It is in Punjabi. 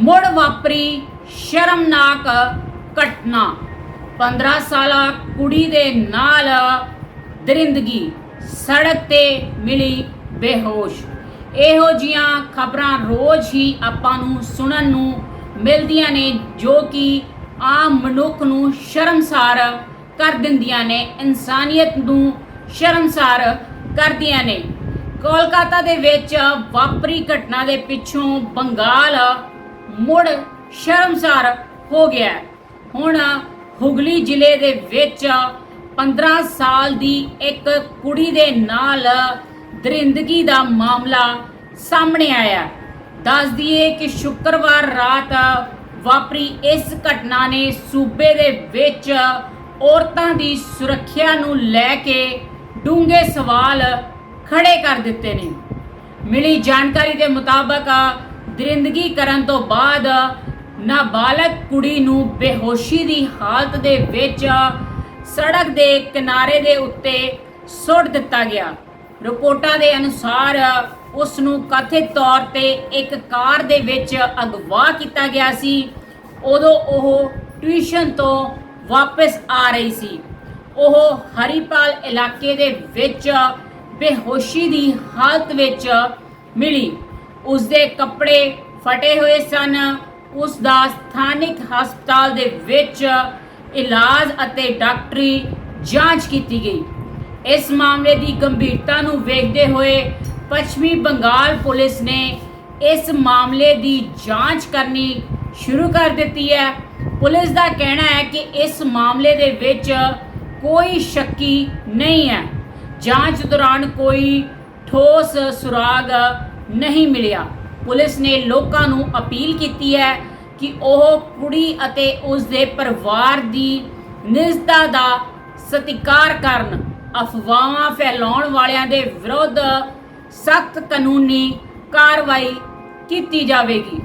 ਮੁੜ ਵਾਪਰੀ ਸ਼ਰਮਨਾਕ ਘਟਨਾ। 15 ਸਾਲਾ ਕੁੜੀ ਦੇ ਨਾਲ ਦਰਿੰਦਗੀ। ਸੜਕ ਤੇ ਮਿਲੀ ਬੇਹੋਸ਼। ਇਹੋ ਜੀਆਂ ਖਬਰਾਂ ਰੋਜ਼ ਹੀ ਆਪਾਂ ਨੂੰ ਸੁਣਨ ਨੂੰ ਮਿਲਦੀਆਂ ਨੇ, ਜੋ ਕਿ ਆਮ ਮਨੁੱਖ ਨੂੰ ਸ਼ਰਮਸਾਰ ਕਰ ਦਿੰਦੀਆਂ ਨੇ, ਇਨਸਾਨੀਅਤ ਨੂੰ ਸ਼ਰਮਸਾਰ ਕਰਦੀਆਂ ਨੇ। ਕੋਲਕਾਤਾ ਦੇ ਵਿੱਚ ਵਾਪਰੀ ਘਟਨਾ ਦੇ ਪਿੱਛੋਂ ਬੰਗਾਲ ਮੁੜ ਸ਼ਰਮਸਾਰ ਹੋ ਗਿਆ ਹੁਣ ਹੁਗਲੀ ਜ਼ਿਲ੍ਹੇ ਦੇ ਵਿੱਚ 15 ਸਾਲ ਦੀ ਇੱਕ ਕੁੜੀ ਦੇ ਨਾਲ ਦਰਿੰਦਗੀ ਦਾ ਮਾਮਲਾ ਸਾਹਮਣੇ ਆਇਆ। ਦੱਸ ਦਈਏ ਕਿ ਸ਼ੁੱਕਰਵਾਰ ਰਾਤ ਵਾਪਰੀ ਇਸ ਘਟਨਾ ਨੇ ਸੂਬੇ ਦੇ ਵਿੱਚ ਔਰਤਾਂ ਦੀ ਸੁਰੱਖਿਆ ਨੂੰ ਲੈ ਕੇ ਡੂੰਘੇ ਸਵਾਲ ਖੜੇ ਕਰ ਦਿੱਤੇ ਨੇ। ਮਿਲੀ ਜਾਣਕਾਰੀ ਦੇ ਮੁਤਾਬਕ ਦਰਿੰਦਗੀ ਕਰਨ ਤੋਂ ਬਾਅਦ ਨਾਬਾਲਗ ਕੁੜੀ ਨੂੰ ਬੇਹੋਸ਼ੀ ਦੀ ਹਾਲਤ ਦੇ ਵਿੱਚ ਸੜਕ ਦੇ ਕਿਨਾਰੇ ਦੇ ਉੱਤੇ ਸੁੱਟ ਦਿੱਤਾ ਗਿਆ। ਰਿਪੋਰਟਾਂ ਦੇ ਅਨੁਸਾਰ ਉਸ ਨੂੰ ਕਥਿਤ ਤੌਰ ਤੇ ਇੱਕ ਕਾਰ ਦੇ ਵਿੱਚ ਅਗਵਾ ਕੀਤਾ ਗਿਆ ਸੀ। ਉਦੋਂ ਉਹ ਟਿਊਸ਼ਨ ਤੋਂ ਵਾਪਸ ਆ ਰਹੀ ਸੀ। ਉਹ ਹਰੀਪਾਲ ਇਲਾਕੇ ਦੇ ਵਿੱਚ ਬੇਹੋਸ਼ੀ ਦੀ ਹਾਲਤ ਵਿੱਚ ਮਿਲੀ। ਉਸ ਦੇ ਕੱਪੜੇ ਫਟੇ ਹੋਏ ਸਨ। ਉਸ ਦਾ ਸਥਾਨਿਕ ਹਸਪਤਾਲ ਦੇ ਵਿੱਚ ਇਲਾਜ ਅਤੇ ਡਾਕਟਰੀ ਜਾਂਚ ਕੀਤੀ ਗਈ। ਇਸ ਮਾਮਲੇ ਦੀ ਗੰਭੀਰਤਾ ਨੂੰ ਵੇਖਦੇ ਹੋਏ ਪੱਛਮੀ ਬੰਗਾਲ ਪੁਲਿਸ ਨੇ ਇਸ ਮਾਮਲੇ ਦੀ ਜਾਂਚ ਕਰਨੀ ਸ਼ੁਰੂ ਕਰ ਦਿੱਤੀ ਹੈ। ਪੁਲਿਸ ਦਾ ਕਹਿਣਾ ਹੈ ਕਿ ਇਸ ਮਾਮਲੇ ਦੇ ਵਿੱਚ ਕੋਈ ਸ਼ੱਕੀ ਨਹੀਂ ਹੈ। ਜਾਂਚ ਦੌਰਾਨ ਕੋਈ ਠੋਸ ਸੁਰਾਗ ਨਹੀਂ ਮਿਲਿਆ। ਪੁਲਿਸ ਨੇ ਲੋਕਾਂ ਨੂੰ ਅਪੀਲ ਕੀਤੀ ਹੈ ਕਿ ਉਹ ਕੁੜੀ ਅਤੇ ਉਸ ਦੇ ਪਰਿਵਾਰ ਦੀ ਨਿਜਤਾ ਦਾ ਸਤਿਕਾਰ ਕਰਨ, ਅਫਵਾਹਾਂ ਫੈਲਾਉਣ ਵਾਲਿਆਂ ਦੇ ਵਿਰੁੱਧ ਸਖਤ ਕਾਨੂੰਨੀ ਕਾਰਵਾਈ ਕੀਤੀ ਜਾਵੇਗੀ।